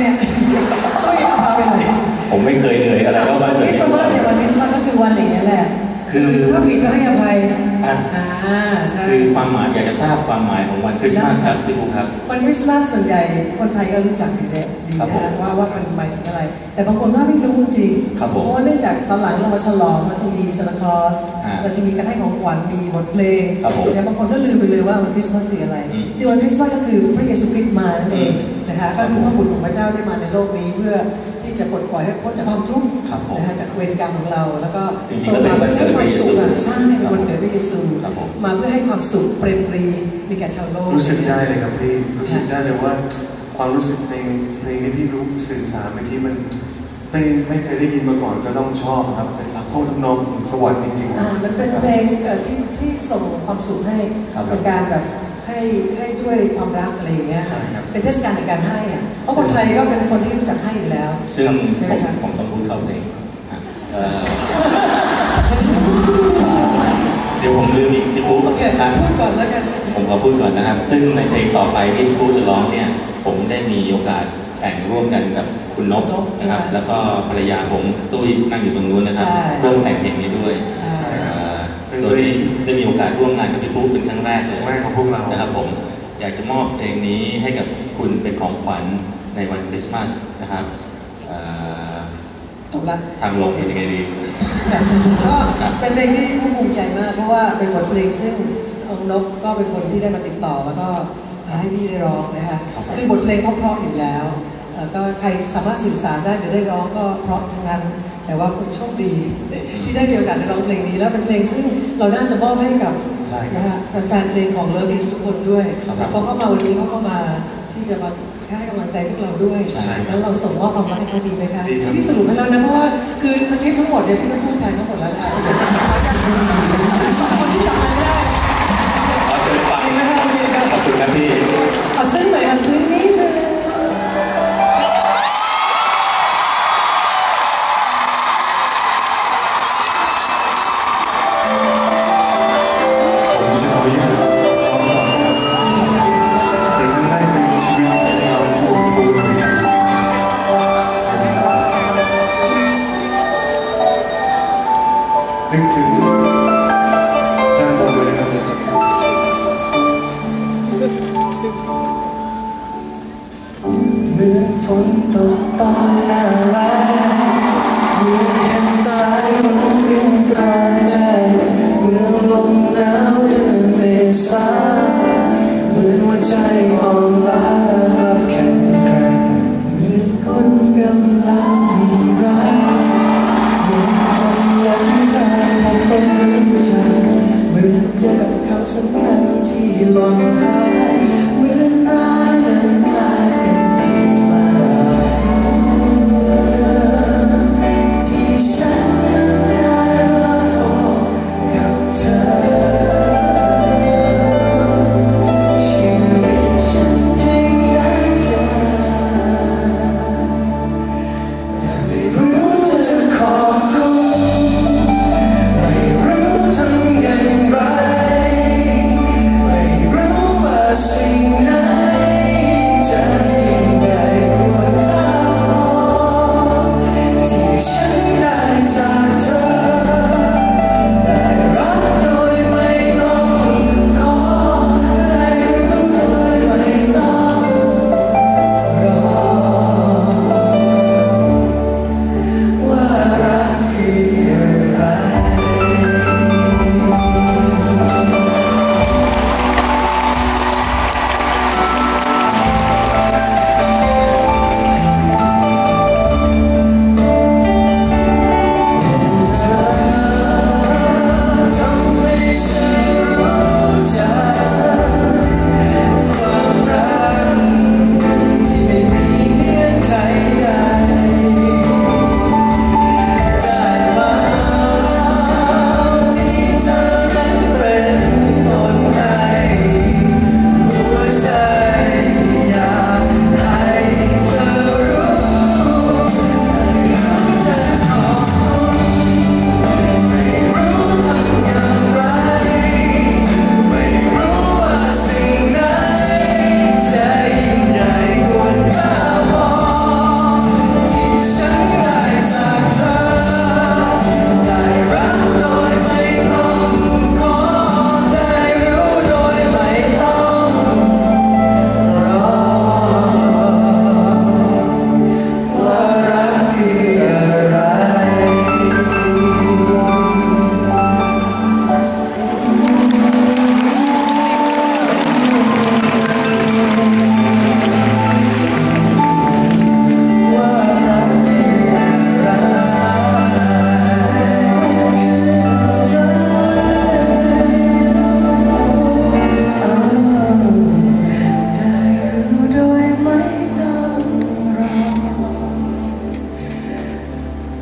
เนี่ยตุ้ยเอาพาไปหน่อยผมไม่เคยเหนื่อยอะไรแล้วมาคจากริสต์มาสเนี่ยวันคริสต์มาสก็คือวันอย่างนี้ยแหละ คือถ้าผิดก็ให้อภัยอะอ่าใช่คือความหมายอยากจะทราบความหมายของวันคริสต์มาสครับพี่ปุ๊กครับวันคริสต์มาสส่วนใหญ่คนไทยก็รู้จักอยู่แล้วดีครับนะผมฮะว่าว่ามันหมายถึงอะไร แต่บางคนว่าไม่รู้จริงครับผมเพราะว่าเนื่องจากตอนหลังเรามาฉลองมันจะมีซานตาคลอสอ่าเราจะมีการให้ของขวัญมีบทเพลงครับผมแต่บางคนก็ลืมไปเลยว่าวันคริสต์มาสคืออะไรอืมจริงวันคริสต์มาสก็คือพระเยซูคริสต์มานั่นเองอืมนะคะก็คือพระบุตรของพระเจ้าได้มาในโลกนี้เพื่อที่จะปลดปล่อยให้พ้นจากความทุกข์ครับผมนะคะจากเวรกรรมของเรา แล้วก็จริงๆแล้วเป็นวันมาเกิเพื่อดให้ความสุขอะพระเยซูใช่เป็นวันเกิดพระเยซูครับผม มาเพื่อให้ความสุขเปรมปรีมีแก่ชาวโลก รู้สึกได้เลยครับพี่รู้สึกได้เลยว่าความรู้สึกเพลงเพลงที่พี่ รู้สื่อสารเมื่อกี้มันไม่ไม่เคยได้ยินมาก่อนก็ต้องชอบครับพวกทำนองสวรรค์จริงๆอ่ามันเป็นเพลงเอ่อที่ที่ส่งความสุขให้ครับเป็นการแบบให้ให้ด้วยความรักอะไรอย่างเงี้ยใช่ครับเป็นเทศกาลในการให้อะเพราะคนไทยก็เป็นคนที่รู้จักให้อยู่แล้ว ซึ่งใช่ไหผมมคะผมต้องพูดเข้าเพลงอะเอ่อเดี๋ยวผมลืมอีกพี่ปุ๊กโอเคครับพูดก่อนแล้วกันผมขอพูดก่อนนะครับ ซึ่งในเพลงต่อไปที่พี่ปุ๊กจะร้องเนี่ย ผมได้มีโอกาส แต่งร่วมกันกับคุณนกนกนะครับใช่แล้วก็ภรรยาผมตุ้ยนั่งอยู่ตรงนู้นนะครับใช่ร่วมแต่งเพลงนี้ด้วยใช่เอ่อโดยที่ได้มีโอกาสร่วมงานกับพี่ปุ๊กเป็นครั้งแรกเลยแรกของพวกเรานะครับผมอยากจะมอบเพลงนี้ให้กับคุณเป็นของขวัญในวันคริสต์มาสนะครับเอ่อจบละทางลงเป็นยังไงดีก็เป็นเพลงที่ภาคภูมิใจมาก เพราะว่าเป็นบทเพลงซึ่งองค์นกก็เป็นคนที่ได้มาติดต่อแล้วก็ให้พี่ได้ร้องนะคะครับผมคือบทเพลงเขาเพราะอยู่แล้วแล้ว ก็ใครสามารถสื่อสารได้หรือได้ร้องก็เพราะทั้งนั้น แต่ว่าคุณโชคดีที่ได้มีโอกาสได้ร้องเพลงนี้ แล้วเป็นเพลงซึ่งเราน่าจะมอบให้กับใช่ครับนะคะแฟนๆเพลงของเลิฟอีสทุกคนด้วยครับเพราะเขามาวันนี้เขาก็มาที่จะมาให้กำลังใจพวกเราด้วยใช่ครับแล้วเราส่งมอบความรักให้เขาดีไหมคะดีครับพี่สรุปให้แล้วนะเพราะว่าคือสคริปต์ทั้งหมดเนี่ยพี่ก็พูดแทนทั้งหมดแล้วนะ ฝนตกตอนหน้าแล้งมีแผ่นสายลมรินกลางใจเมื่อลมหนาวเดือนเมษาเหมือนหัวใจ